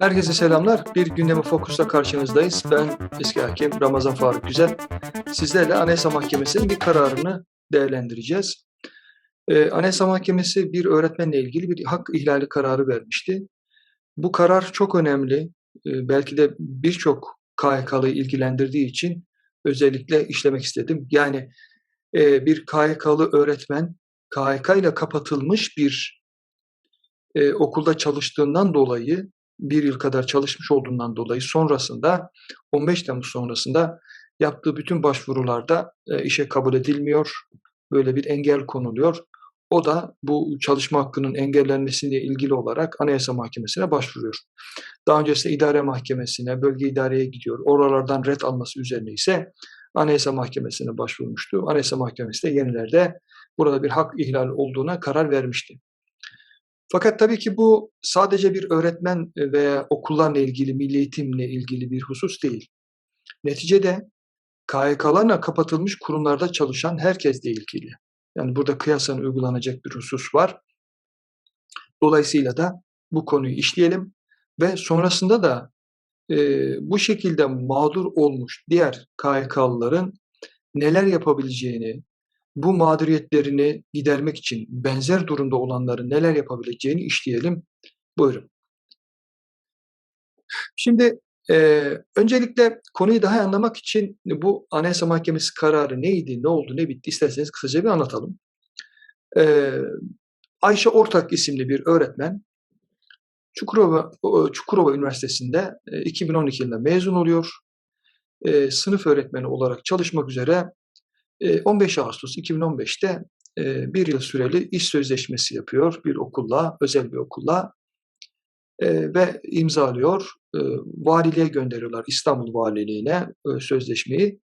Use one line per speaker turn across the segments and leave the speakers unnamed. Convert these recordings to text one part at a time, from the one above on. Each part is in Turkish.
Herkese selamlar. Bir gündemi fokusla karşınızdayız. Ben eski hakem Ramazan Faruk Güzel. Sizlerle Anayasa Mahkemesi'nin bir kararını değerlendireceğiz. Ee, Anayasa Mahkemesi bir öğretmenle ilgili bir hak ihlali kararı vermişti. Bu karar çok önemli. Ee, belki de birçok KYK'lıyı ilgilendirdiği için özellikle işlemek istedim. Yani e, bir KYK'lı öğretmen KYK ile kapatılmış bir e, okulda çalıştığından dolayı bir yıl kadar çalışmış olduğundan dolayı sonrasında 15 Temmuz sonrasında yaptığı bütün başvurularda e, işe kabul edilmiyor. Böyle bir engel konuluyor. O da bu çalışma hakkının engellenmesiyle ilgili olarak Anayasa Mahkemesi'ne başvuruyor. Daha öncesinde idare mahkemesine, bölge idareye gidiyor. Oralardan red alması üzerine ise Anayasa Mahkemesi'ne başvurmuştu. Anayasa Mahkemesi de yenilerde burada bir hak ihlali olduğuna karar vermişti. Fakat tabii ki bu sadece bir öğretmen veya okullarla ilgili, milli eğitimle ilgili bir husus değil. Neticede KYK'larla kapatılmış kurumlarda çalışan herkesle ilgili. Yani burada kıyasen uygulanacak bir husus var. Dolayısıyla da bu konuyu işleyelim ve sonrasında da e, bu şekilde mağdur olmuş diğer KYK'lıların neler yapabileceğini, bu mağduriyetlerini gidermek için benzer durumda olanların neler yapabileceğini işleyelim. Buyurun. Şimdi e, öncelikle konuyu daha iyi anlamak için bu Anayasa Mahkemesi kararı neydi, ne oldu, ne bitti isterseniz kısaca bir anlatalım. E, Ayşe Ortak isimli bir öğretmen Çukurova, Çukurova Üniversitesi'nde 2012 yılında mezun oluyor. E, sınıf öğretmeni olarak çalışmak üzere 15 Ağustos 2015'te bir yıl süreli iş sözleşmesi yapıyor bir okulla, özel bir okulla ve imzalıyor. Valiliğe gönderiyorlar İstanbul Valiliğine sözleşmeyi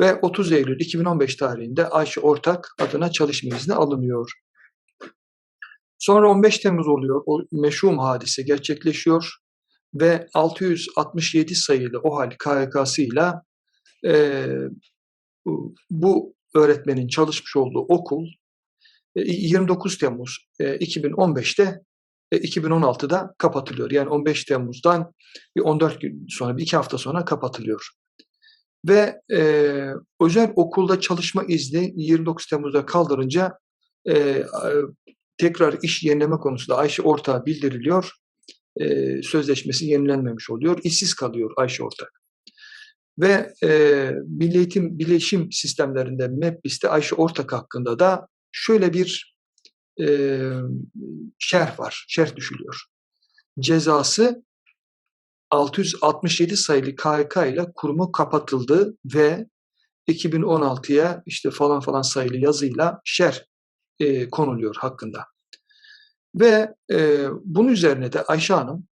ve 30 Eylül 2015 tarihinde Ayşe Ortak adına çalışma izni alınıyor. Sonra 15 Temmuz oluyor. O meşhum hadise gerçekleşiyor ve 667 sayılı OHAL KYK'sıyla e, bu öğretmenin çalışmış olduğu okul 29 e, Temmuz 2015'te e, 2016'da e, kapatılıyor. Yani 15 Temmuz'dan bir 14 gün sonra, bir iki hafta sonra kapatılıyor. Ve e, özel okulda çalışma izni 29 Temmuz'da kaldırınca e, tekrar iş yenileme konusunda Ayşe Ortak'a bildiriliyor. E, sözleşmesi yenilenmemiş oluyor. İşsiz kalıyor Ayşe Ortak. Ve e, Milli Eğitim Bilişim Sistemlerinde MEPBİS'te Ayşe Ortak hakkında da şöyle bir e, şerh var, şerh düşülüyor. Cezası 667 sayılı KHK ile kurumu kapatıldı ve 2016'ya işte falan falan sayılı yazıyla şerh e, konuluyor hakkında. Ve e, bunun üzerine de Ayşe Hanım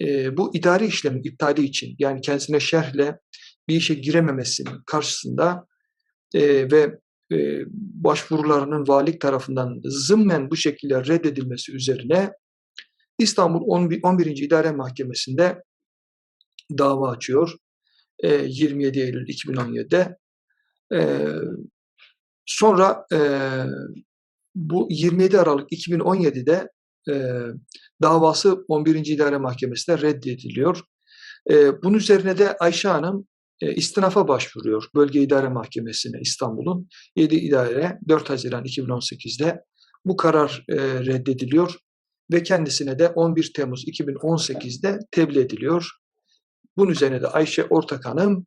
e, bu idari işlemin iptali için yani kendisine şerhle bir işe girememesinin karşısında e, ve e, başvurularının valilik tarafından zımmen bu şekilde reddedilmesi üzerine İstanbul 11. 11. İdare Mahkemesi'nde dava açıyor. E, 27 Eylül 2017'de. E, sonra e, bu 27 Aralık 2017'de e, davası 11. İdare Mahkemesi'nde reddediliyor. E, bunun üzerine de Ayşe Hanım e, istinafa başvuruyor Bölge İdare Mahkemesi'ne İstanbul'un 7 idare 4 Haziran 2018'de bu karar e, reddediliyor ve kendisine de 11 Temmuz 2018'de tebliğ ediliyor. Bunun üzerine de Ayşe Ortak Hanım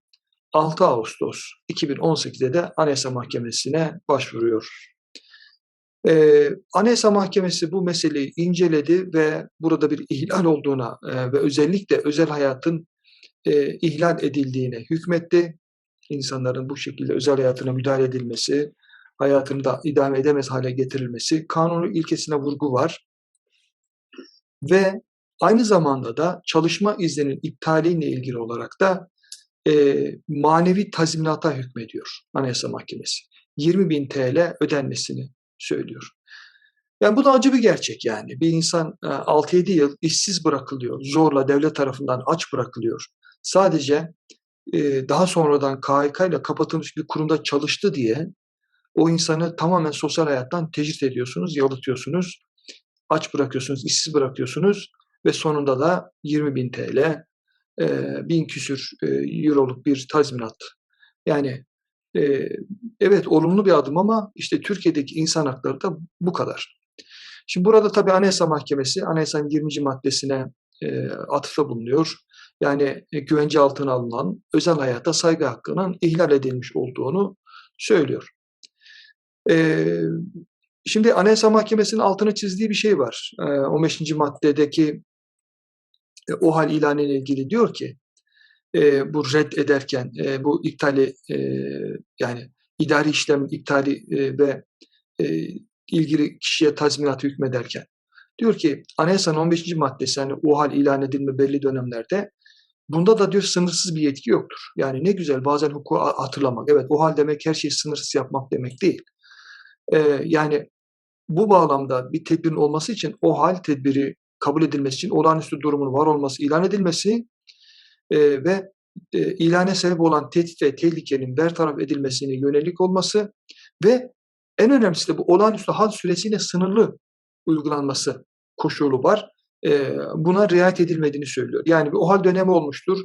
6 Ağustos 2018'de de Anayasa Mahkemesi'ne başvuruyor. Ee, Anayasa Mahkemesi bu meseleyi inceledi ve burada bir ihlal olduğuna e, ve özellikle özel hayatın e, ihlal edildiğine hükmetti. İnsanların bu şekilde özel hayatına müdahale edilmesi, hayatını da idame edemez hale getirilmesi, kanunu ilkesine vurgu var. Ve aynı zamanda da çalışma izninin iptaliyle ilgili olarak da e, manevi tazminata hükmediyor Anayasa Mahkemesi. 20 bin TL ödenmesini söylüyor. Yani bu da acı bir gerçek yani. Bir insan 6-7 e, yıl işsiz bırakılıyor, zorla devlet tarafından aç bırakılıyor sadece e, daha sonradan KHK ile kapatılmış bir kurumda çalıştı diye o insanı tamamen sosyal hayattan tecrit ediyorsunuz, yalıtıyorsunuz, aç bırakıyorsunuz, işsiz bırakıyorsunuz ve sonunda da 20 bin TL, e, bin küsür euroluk bir tazminat. Yani e, evet olumlu bir adım ama işte Türkiye'deki insan hakları da bu kadar. Şimdi burada tabii Anayasa Mahkemesi Anayasanın 20. maddesine e, atıfta bulunuyor. Yani e, güvence altına alınan özel hayata saygı hakkının ihlal edilmiş olduğunu söylüyor. E, şimdi Anayasa Mahkemesi'nin altını çizdiği bir şey var. E, 15. maddedeki e, o hal ilanı ile ilgili diyor ki e, bu red ederken e, bu iptali e, yani idari işlemin iptali e, ve e, ilgili kişiye tazminat hükmederken diyor ki anayasanın 15. maddesi hani o hal ilan edilme belli dönemlerde bunda da diyor sınırsız bir yetki yoktur. Yani ne güzel bazen hukuku hatırlamak. Evet o hal demek her şeyi sınırsız yapmak demek değil. Ee, yani bu bağlamda bir tedbirin olması için o hal tedbiri kabul edilmesi için olağanüstü durumun var olması, ilan edilmesi e, ve e, ilane sebep olan tehdit ve tehlikenin bertaraf edilmesine yönelik olması ve en önemlisi de bu olağanüstü hal süresiyle sınırlı uygulanması koşulu var. E, buna riayet edilmediğini söylüyor. Yani bir o hal dönemi olmuştur.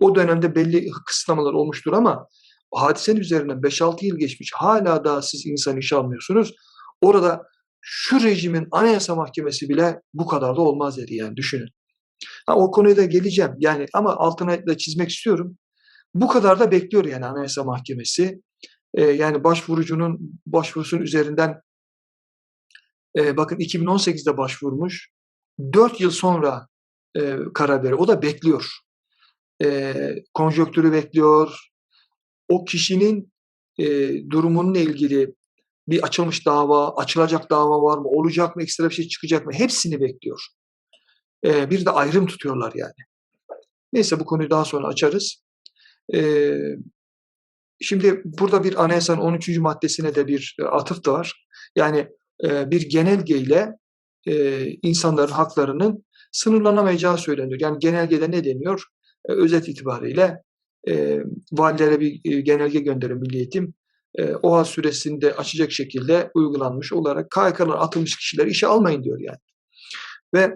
O dönemde belli kısıtlamalar olmuştur ama hadisenin üzerinden 5-6 yıl geçmiş. Hala daha siz insan işe almıyorsunuz. Orada şu rejimin anayasa mahkemesi bile bu kadar da olmaz dedi yani düşünün. Ha, o konuya da geleceğim. Yani ama altına da çizmek istiyorum. Bu kadar da bekliyor yani Anayasa Mahkemesi. Ee, yani başvurucunun başvurusunun üzerinden e, bakın 2018'de başvurmuş. 4 yıl sonra e, karar veriyor. O da bekliyor. E, konjöktürü bekliyor. O kişinin e, durumunun ilgili bir açılmış dava, açılacak dava var mı, olacak mı, ekstra bir şey çıkacak mı hepsini bekliyor. E, bir de ayrım tutuyorlar yani. Neyse bu konuyu daha sonra açarız. E, şimdi burada bir anayasanın 13. maddesine de bir atıf da var. Yani e, bir genelgeyle e, insanların haklarının sınırlanamayacağı söyleniyor. Yani genelgede ne deniyor? E, özet itibariyle e, valilere bir genelge gönderin Milli Eğitim. E, OHA süresinde açacak şekilde uygulanmış olarak KHK'lara atılmış kişiler işe almayın diyor yani. Ve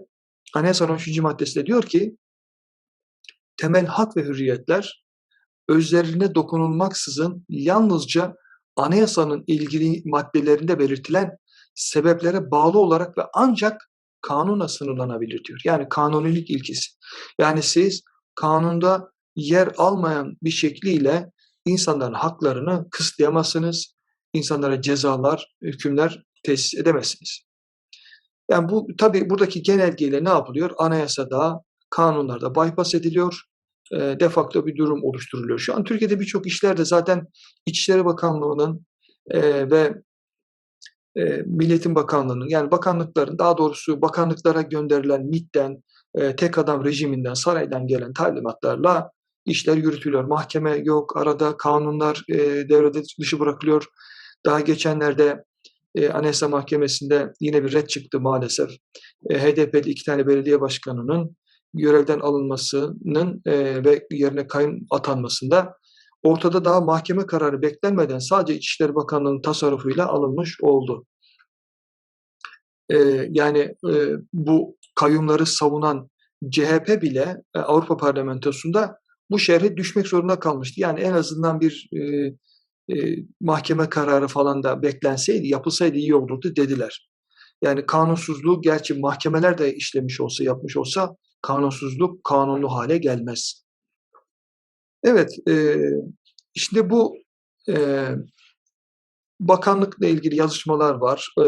Anayasa 13. maddesinde diyor ki temel hak ve hürriyetler özlerine dokunulmaksızın yalnızca anayasanın ilgili maddelerinde belirtilen sebeplere bağlı olarak ve ancak kanuna sınırlanabilir diyor. Yani kanunilik ilkesi. Yani siz kanunda yer almayan bir şekliyle insanların haklarını kısıtlayamazsınız. İnsanlara cezalar, hükümler tesis edemezsiniz. Yani bu tabii buradaki genelgeyle ne yapılıyor? Anayasada, kanunlarda bypass ediliyor. E, de facto bir durum oluşturuluyor. Şu an Türkiye'de birçok işlerde zaten İçişleri Bakanlığı'nın e, ve e, Milletin Bakanlığı'nın yani bakanlıkların daha doğrusu bakanlıklara gönderilen MİT'ten, e, tek adam rejiminden, saraydan gelen talimatlarla işler yürütülüyor. Mahkeme yok, arada kanunlar e, devrede dışı bırakılıyor. Daha geçenlerde e, Anayasa Mahkemesi'nde yine bir red çıktı maalesef. E, HDP'li iki tane belediye başkanının görevden alınmasının e, ve yerine kayın atanmasında ortada daha mahkeme kararı beklenmeden sadece İçişleri Bakanlığı'nın tasarrufuyla alınmış oldu. E, yani e, bu kayyumları savunan CHP bile e, Avrupa Parlamentosu'nda bu şerhe düşmek zorunda kalmıştı. Yani en azından bir e, e, mahkeme kararı falan da beklenseydi, yapılsaydı iyi olurdu dediler. Yani kanunsuzluğu gerçi mahkemeler de işlemiş olsa, yapmış olsa kanunsuzluk kanunlu hale gelmez. Evet, e, işte bu e, bakanlıkla ilgili yazışmalar var. E,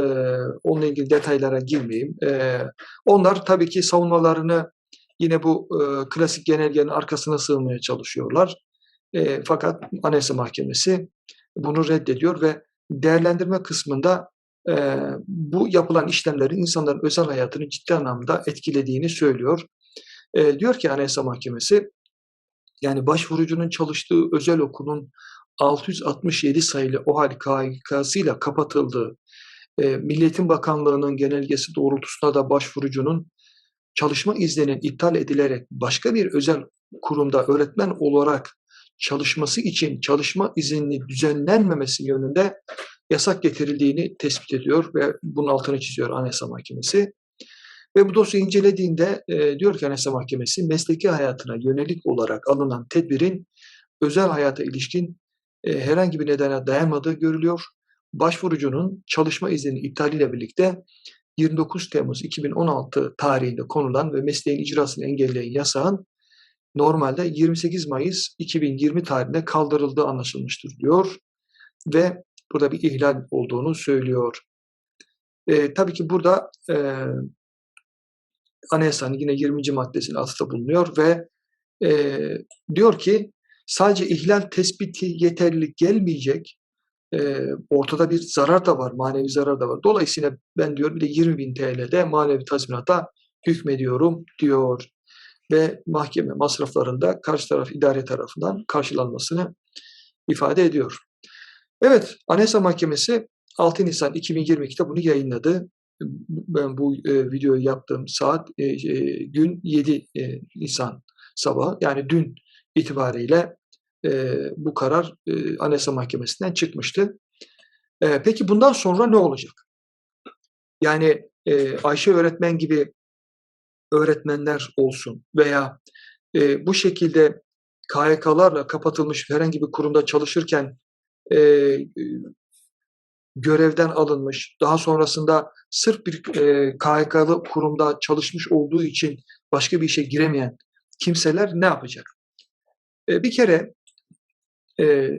onunla ilgili detaylara girmeyeyim. E, onlar tabii ki savunmalarını yine bu e, klasik genelgenin arkasına sığınmaya çalışıyorlar. E, fakat Anayasa Mahkemesi bunu reddediyor ve değerlendirme kısmında e, bu yapılan işlemlerin insanların özel hayatını ciddi anlamda etkilediğini söylüyor. E, diyor ki Anayasa Mahkemesi, yani başvurucunun çalıştığı özel okulun 667 sayılı OHAL KHK'sıyla kapatıldığı, e, Milliyetin Bakanlığı'nın genelgesi doğrultusunda da başvurucunun çalışma izninin iptal edilerek başka bir özel kurumda öğretmen olarak çalışması için çalışma iznini düzenlenmemesi yönünde yasak getirildiğini tespit ediyor ve bunun altını çiziyor Anayasa Mahkemesi. Ve bu dosyayı incelediğinde e, diyor ki Anayasa Mahkemesi mesleki hayatına yönelik olarak alınan tedbirin özel hayata ilişkin e, herhangi bir nedene dayanmadığı görülüyor. Başvurucunun çalışma izninin iptaliyle birlikte 29 Temmuz 2016 tarihinde konulan ve mesleğin icrasını engelleyen yasağın normalde 28 Mayıs 2020 tarihinde kaldırıldığı anlaşılmıştır diyor ve burada bir ihlal olduğunu söylüyor. E, tabii ki burada e, anayasanın yine 20. maddesine atıfta bulunuyor ve e, diyor ki sadece ihlal tespiti yeterli gelmeyecek. E, ortada bir zarar da var, manevi zarar da var. Dolayısıyla ben diyor bir de 20 bin TL'de manevi tazminata hükmediyorum diyor. Ve mahkeme masraflarında karşı taraf idare tarafından karşılanmasını ifade ediyor. Evet, Anayasa Mahkemesi 6 Nisan 2022'de bunu yayınladı. Ben bu e, videoyu yaptığım saat e, e, gün 7 e, Nisan sabahı yani dün itibariyle e, bu karar e, Anayasa Mahkemesi'nden çıkmıştı. E, peki bundan sonra ne olacak? Yani e, Ayşe öğretmen gibi öğretmenler olsun veya e, bu şekilde KYK'larla kapatılmış herhangi bir kurumda çalışırken e, görevden alınmış, daha sonrasında sırf bir e, KHK'lı kurumda çalışmış olduğu için başka bir işe giremeyen kimseler ne yapacak? E, bir kere e,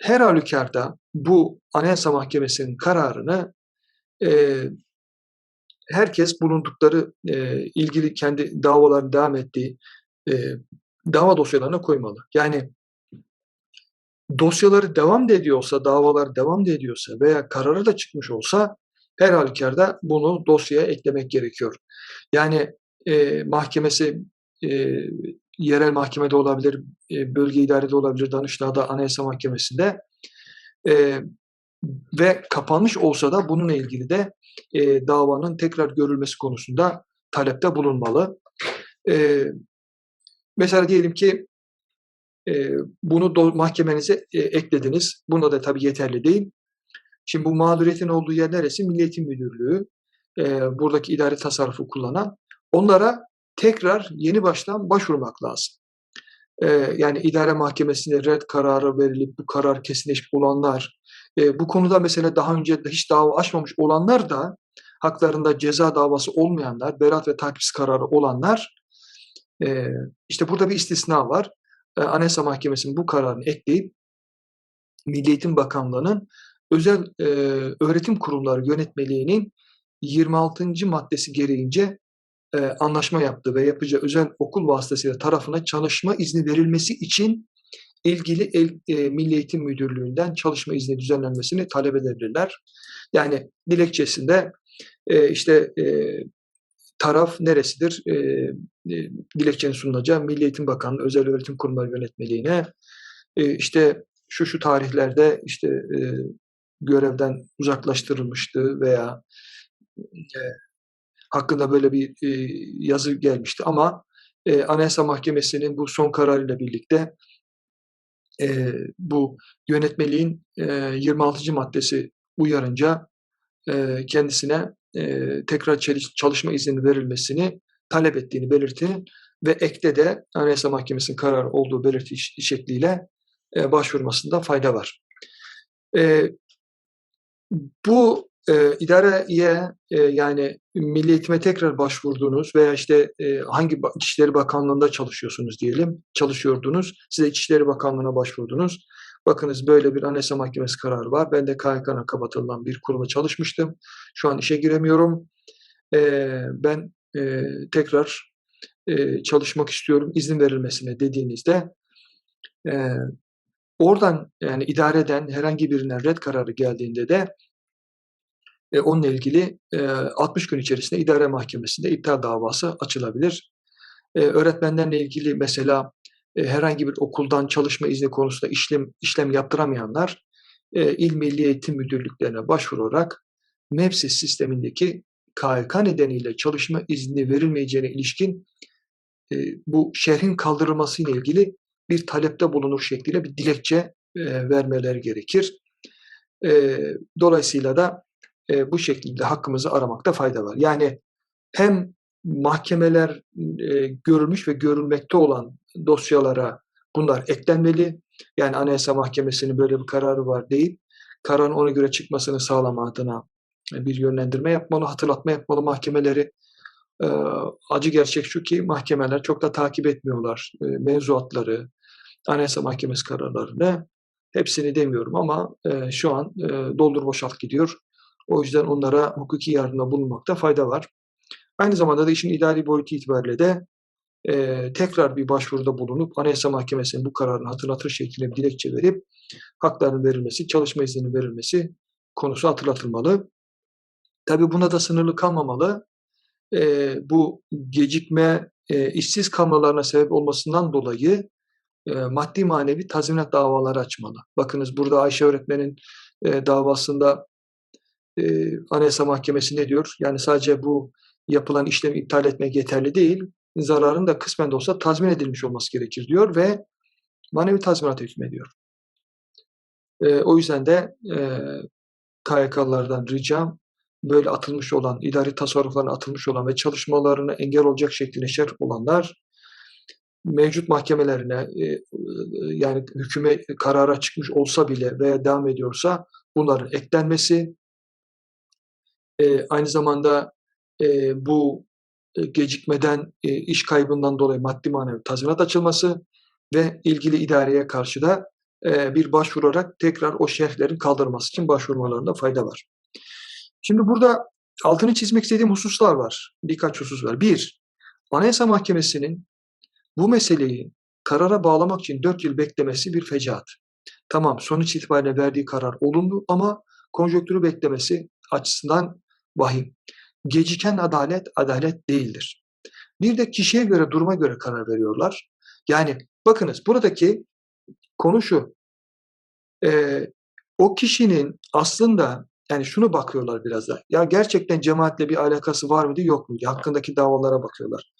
her halükarda bu Anayasa Mahkemesi'nin kararını e, herkes bulundukları e, ilgili kendi davaların devam ettiği e, dava dosyalarına koymalı. Yani dosyaları devam da ediyorsa, davalar devam da ediyorsa veya kararı da çıkmış olsa her halükarda bunu dosyaya eklemek gerekiyor. Yani e, mahkemesi e, yerel mahkemede olabilir, e, bölge idarede olabilir, Danıştay'da, Anayasa Mahkemesi'nde e, ve kapanmış olsa da bununla ilgili de e, davanın tekrar görülmesi konusunda talepte bulunmalı. E, mesela diyelim ki e, bunu do, mahkemenize e, eklediniz. Bunda da tabii yeterli değil. Şimdi bu mağduriyetin olduğu yer neresi? Milli Müdürlüğü, e, buradaki idari tasarrufu kullanan. Onlara tekrar yeni baştan başvurmak lazım. E, yani idare mahkemesinde red kararı verilip bu karar kesinleşmiş olanlar, e, bu konuda mesela daha önce de hiç dava açmamış olanlar da haklarında ceza davası olmayanlar, beraat ve takipsiz kararı olanlar, e, işte burada bir istisna var. E, Anayasa Mahkemesi'nin bu kararını ekleyip Milli Eğitim Bakanlığı'nın özel e, öğretim kurumları yönetmeliğinin 26. maddesi gereğince e, anlaşma yaptı ve yapacağı özel okul vasıtasıyla tarafına çalışma izni verilmesi için ilgili el, e, Milli Eğitim Müdürlüğü'nden çalışma izni düzenlenmesini talep edebilirler. Yani dilekçesinde e, işte e, taraf neresidir? E, e, dilekçenin sunulacağı Milli Eğitim Bakanlığı Özel Öğretim Kurumları Yönetmeliğine e, işte şu şu tarihlerde işte e, görevden uzaklaştırılmıştı veya e, hakkında böyle bir e, yazı gelmişti ama e, Anayasa Mahkemesi'nin bu son kararıyla birlikte e, bu yönetmeliğin e, 26. maddesi uyarınca e, kendisine e, tekrar çalışma izni verilmesini talep ettiğini belirtti ve ekte de Anayasa Mahkemesi'nin kararı olduğu belirti şekliyle e, başvurmasında fayda var. E, bu e, idareye e, yani Milli Eğitim'e tekrar başvurdunuz veya işte e, hangi İçişleri Bakanlığı'nda çalışıyorsunuz diyelim, çalışıyordunuz, size İçişleri Bakanlığı'na başvurdunuz. Bakınız böyle bir Anayasa Mahkemesi kararı var. Ben de KHK'na kapatılan bir kuruma çalışmıştım. Şu an işe giremiyorum. E, ben e, tekrar e, çalışmak istiyorum izin verilmesine dediğinizde e, oradan yani idareden herhangi birine red kararı geldiğinde de e, onunla ilgili e, 60 gün içerisinde idare mahkemesinde iptal davası açılabilir. E, öğretmenlerle ilgili mesela e, herhangi bir okuldan çalışma izni konusunda işlem işlem yaptıramayanlar e, İl Milli Eğitim Müdürlüklerine başvurarak MEPSİS sistemindeki KHK nedeniyle çalışma izni verilmeyeceğine ilişkin e, bu şerhin kaldırılması ile ilgili bir talepte bulunur şekliyle bir dilekçe e, vermeleri gerekir. E, dolayısıyla da e, bu şekilde hakkımızı aramakta fayda var. Yani hem mahkemeler e, görülmüş ve görülmekte olan dosyalara bunlar eklenmeli. Yani Anayasa Mahkemesi'nin böyle bir kararı var deyip kararın ona göre çıkmasını sağlama adına bir yönlendirme yapmalı, hatırlatma yapmalı mahkemeleri. E, acı gerçek şu ki mahkemeler çok da takip etmiyorlar e, mevzuatları, Anayasa Mahkemesi kararlarını. Hepsini demiyorum ama e, şu an e, doldur boşalt gidiyor. O yüzden onlara hukuki yardımda bulunmakta fayda var. Aynı zamanda da işin idari boyutu itibariyle de e, tekrar bir başvuruda bulunup Anayasa Mahkemesi'nin bu kararını hatırlatır şekilde bir dilekçe verip hakların verilmesi, çalışma izninin verilmesi konusu hatırlatılmalı. Tabi buna da sınırlı kalmamalı. E, bu gecikme e, işsiz kalmalarına sebep olmasından dolayı e, maddi manevi tazminat davaları açmalı. Bakınız burada Ayşe öğretmenin e, davasında e, Anayasa Mahkemesi ne diyor? Yani sadece bu yapılan işlemi iptal etmek yeterli değil. Zararın da kısmen de olsa tazmin edilmiş olması gerekir diyor ve manevi tazminat hükmediyor. E, o yüzden de e, KYK'lardan ricam böyle atılmış olan, idari tasarruflarına atılmış olan ve çalışmalarına engel olacak şekilde şer olanlar mevcut mahkemelerine e, yani hüküme karara çıkmış olsa bile veya devam ediyorsa bunların eklenmesi e, aynı zamanda e, bu gecikmeden iş kaybından dolayı maddi manevi tazminat açılması ve ilgili idareye karşı da bir başvurarak tekrar o şerhlerin kaldırılması için başvurmalarında fayda var. Şimdi burada altını çizmek istediğim hususlar var. Birkaç husus var. Bir, Anayasa Mahkemesi'nin bu meseleyi karara bağlamak için 4 yıl beklemesi bir fecaat. Tamam sonuç itibariyle verdiği karar olumlu ama konjonktürü beklemesi açısından vahim. Geciken adalet, adalet değildir. Bir de kişiye göre, duruma göre karar veriyorlar. Yani bakınız buradaki konu şu. E, o kişinin aslında yani şunu bakıyorlar biraz da. Ya gerçekten cemaatle bir alakası var mıydı yok muydu? Hakkındaki davalara bakıyorlar.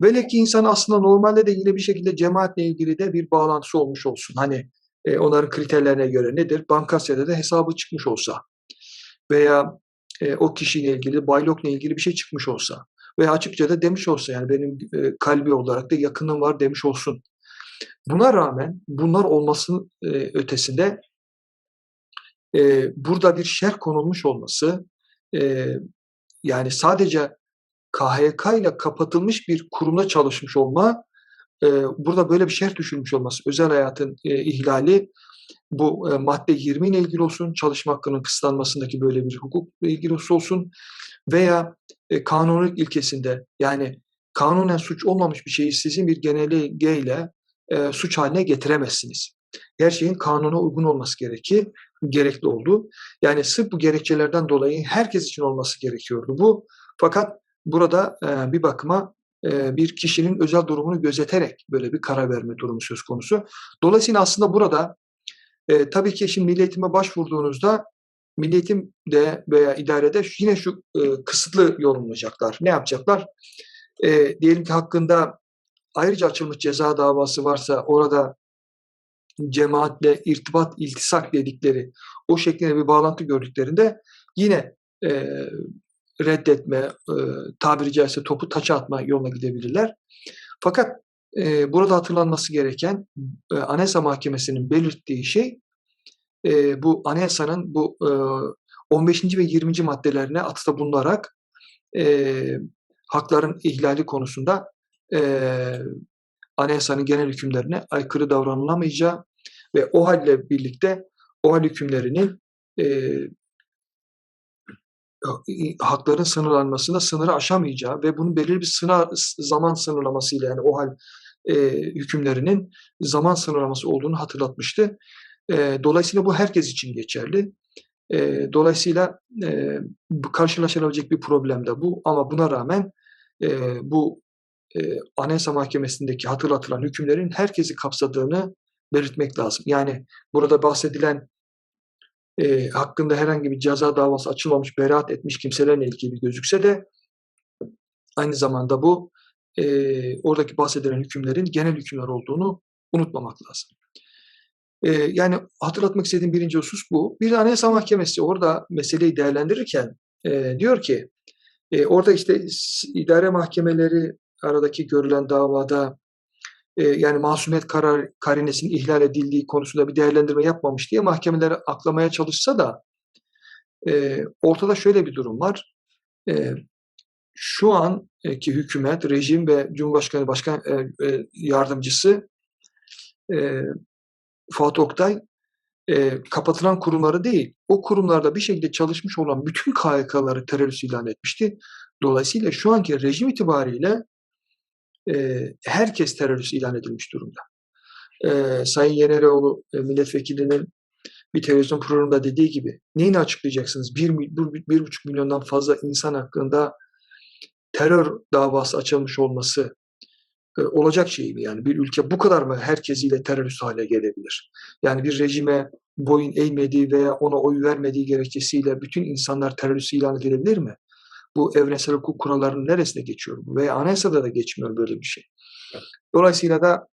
Böyle ki insan aslında normalde de yine bir şekilde cemaatle ilgili de bir bağlantısı olmuş olsun. Hani e, onların kriterlerine göre nedir? Bankasya'da da hesabı çıkmış olsa veya e, o kişiyle ilgili, baylokla ilgili bir şey çıkmış olsa veya açıkça da demiş olsa yani benim e, kalbi olarak da yakınım var demiş olsun. Buna rağmen bunlar olmasının e, ötesinde e, burada bir şer konulmuş olması e, yani sadece KHK ile kapatılmış bir kurumda çalışmış olma, e, burada böyle bir şerh düşürmüş olması, özel hayatın e, ihlali, bu e, madde 20 ile ilgili olsun, çalışma hakkının kısıtlanmasındaki böyle bir hukuk ilgili olsun veya e, kanunluk ilkesinde yani kanunen suç olmamış bir şeyi sizin bir genelgeyle e, suç haline getiremezsiniz. Her şeyin kanuna uygun olması gerekir, gerekli oldu. Yani sırf bu gerekçelerden dolayı herkes için olması gerekiyordu bu. Fakat burada e, bir bakıma e, bir kişinin özel durumunu gözeterek böyle bir karar verme durumu söz konusu. Dolayısıyla aslında burada e, tabii ki şimdi milli eğitime başvurduğunuzda milli eğitimde veya idarede yine şu e, kısıtlı yorumlayacaklar. Ne yapacaklar? E, diyelim ki hakkında ayrıca açılmış ceza davası varsa orada cemaatle irtibat, iltisak dedikleri o şeklinde bir bağlantı gördüklerinde yine e, reddetme, e, tabiri caizse topu taça atma yoluna gidebilirler. Fakat e, burada hatırlanması gereken e, Anayasa Mahkemesi'nin belirttiği şey e, bu anayasanın bu e, 15. ve 20. maddelerine atıfta bulunarak e, hakların ihlali konusunda e, anayasanın genel hükümlerine aykırı davranılamayacağı ve o halle birlikte o hal hükümlerinin e, hakların sınırlanmasında sınırı aşamayacağı ve bunun belirli bir sınır, zaman sınırlamasıyla yani o hal e, hükümlerinin zaman sınırlaması olduğunu hatırlatmıştı. E, dolayısıyla bu herkes için geçerli. E, dolayısıyla e, karşılaşılabilecek bir problem de bu ama buna rağmen e, bu e, Anayasa Mahkemesi'ndeki hatırlatılan hükümlerin herkesi kapsadığını belirtmek lazım. Yani burada bahsedilen e, hakkında herhangi bir ceza davası açılmamış, beraat etmiş kimselerle ilgili gözükse de aynı zamanda bu e, oradaki bahsedilen hükümlerin genel hükümler olduğunu unutmamak lazım. E, yani hatırlatmak istediğim birinci husus bu. Bir de Anayasa Mahkemesi orada meseleyi değerlendirirken e, diyor ki e, orada işte idare mahkemeleri aradaki görülen davada e, yani masumiyet karar karinesinin ihlal edildiği konusunda bir değerlendirme yapmamış diye mahkemeleri aklamaya çalışsa da e, ortada şöyle bir durum var. E, şu anki hükümet, rejim ve Cumhurbaşkanı Başkan e, e, Yardımcısı e, Fuat Oktay e, kapatılan kurumları değil, o kurumlarda bir şekilde çalışmış olan bütün KHK'ları terörist ilan etmişti. Dolayısıyla şu anki rejim itibariyle e, herkes terörist ilan edilmiş durumda. E, Sayın Yeneroğlu e, milletvekilinin bir televizyon programında dediği gibi neyini açıklayacaksınız? Bir, bir, bir buçuk milyondan fazla insan hakkında terör davası açılmış olması e, olacak şey mi? Yani bir ülke bu kadar mı herkesiyle terörist hale gelebilir? Yani bir rejime boyun eğmediği veya ona oy vermediği gerekçesiyle bütün insanlar terörist ilan edilebilir mi? Bu evrensel hukuk kurallarının neresinde geçiyor bu? Veya anayasada da geçmiyor böyle bir şey. Dolayısıyla da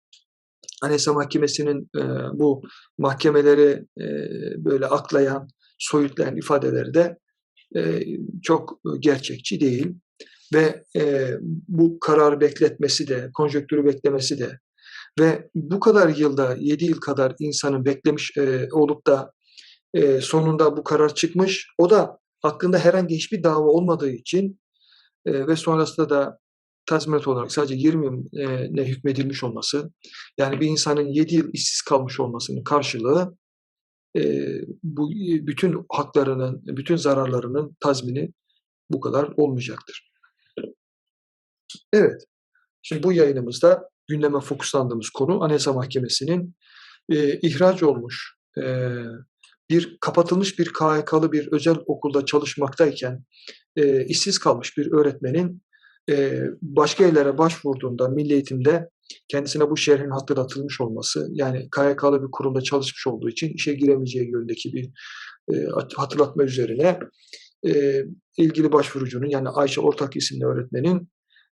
Anayasa Mahkemesi'nin e, bu mahkemeleri e, böyle aklayan, soyutlayan ifadeleri de e, çok gerçekçi değil. Ve e, bu karar bekletmesi de, konjöktürü beklemesi de ve bu kadar yılda, 7 yıl kadar insanın beklemiş e, olup da e, sonunda bu karar çıkmış. O da hakkında herhangi hiçbir dava olmadığı için e, ve sonrasında da tazminat olarak sadece 20 ne hükmedilmiş olması, yani bir insanın 7 yıl işsiz kalmış olmasının karşılığı e, bu bütün haklarının, bütün zararlarının tazmini bu kadar olmayacaktır. Evet, şimdi bu yayınımızda gündeme fokuslandığımız konu Anayasa Mahkemesi'nin e, ihraç olmuş e, bir kapatılmış bir KHK'lı bir özel okulda çalışmaktayken e, işsiz kalmış bir öğretmenin e, başka yerlere başvurduğunda milli eğitimde kendisine bu şerhin hatırlatılmış olması yani KYK'lı bir kurumda çalışmış olduğu için işe giremeyeceği yönündeki bir e, hatırlatma üzerine e, ilgili başvurucunun yani Ayşe Ortak isimli öğretmenin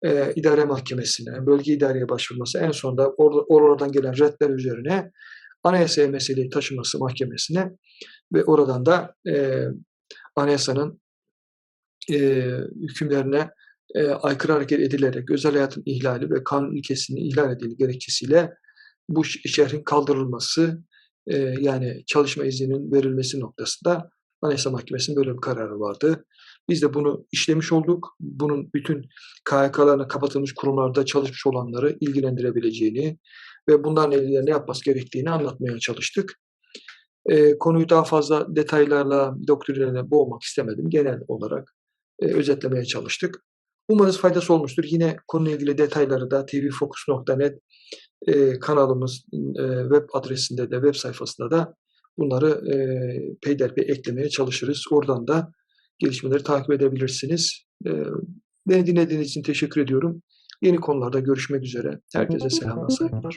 e, idare mahkemesine, bölge idareye başvurması en sonunda or oradan gelen redler üzerine anayasaya meseleyi taşıması mahkemesine ve oradan da e, anayasanın e, hükümlerine e, aykırı hareket edilerek özel hayatın ihlali ve kanun ilkesinin ihlal edildiği gerekçesiyle bu şehrin kaldırılması e, yani çalışma izninin verilmesi noktasında Anayasa Mahkemesi'nin böyle bir kararı vardı. Biz de bunu işlemiş olduk. Bunun bütün KHK'larına kapatılmış kurumlarda çalışmış olanları ilgilendirebileceğini ve bunların ilgili ne yapması gerektiğini anlatmaya çalıştık. E, konuyu daha fazla detaylarla, doktrinlerine boğmak istemedim. Genel olarak e, özetlemeye çalıştık. Umarız faydası olmuştur. Yine konuyla ilgili detayları da tvfocus.net e, kanalımız e, web adresinde de web sayfasında da bunları e, peyderpey eklemeye çalışırız. Oradan da gelişmeleri takip edebilirsiniz. Beni dinlediğiniz için teşekkür ediyorum. Yeni konularda görüşmek üzere. Herkese selamlar, saygılar.